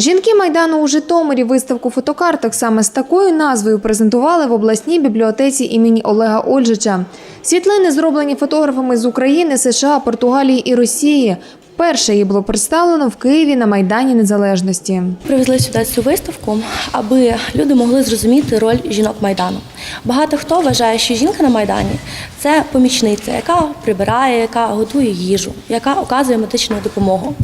Жінки Майдану у Житомирі виставку фотокарток саме з такою назвою презентували в обласній бібліотеці імені Олега Ольжича. Світлини зроблені фотографами з України, США, Португалії і Росії. Перше її було представлено в Києві на Майдані Незалежності. Привезли сюди цю виставку, аби люди могли зрозуміти роль жінок майдану. Багато хто вважає, що жінка на майдані це помічниця, яка прибирає, яка готує їжу, яка оказує медичну допомогу.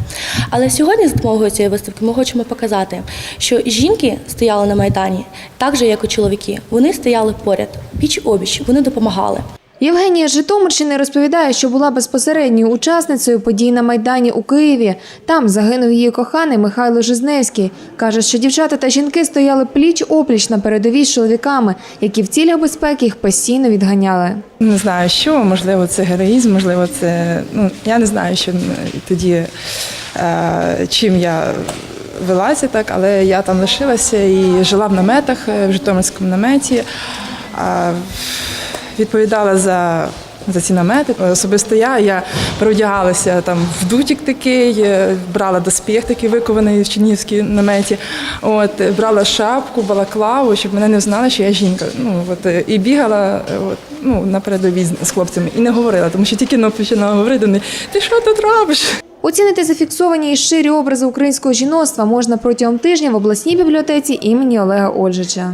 Але сьогодні, з допомогою цієї виставки, ми хочемо показати, що жінки стояли на майдані так же, як і чоловіки. Вони стояли поряд, піч обіч, вони допомагали. Євгенія Житомирщини розповідає, що була безпосередньою учасницею подій на Майдані у Києві. Там загинув її коханий Михайло Жизневський. Каже, що дівчата та жінки стояли пліч-опліч на передовій з чоловіками, які в цілях безпеки їх постійно відганяли. Не знаю, що можливо, це героїзм, можливо, це ну я не знаю, що тоді е, чим я велася так, але я там лишилася і жила в наметах е, в Житомирському наметі. Відповідала за. За ці намети особисто я, я переодягалася там в дутік такий, е, брала доспіх такий викований в Чернігівській наметі. От брала шапку, балаклаву, щоб мене не знали, що я жінка. Ну от і бігала от, ну, на передовій з- хлопцями і не говорила, тому що тільки ну, починала говорити, вони ти що тут робиш? Оцінити зафіксовані і щирі образи українського жіноцтва можна протягом тижня в обласній бібліотеці імені Олега Ольжича.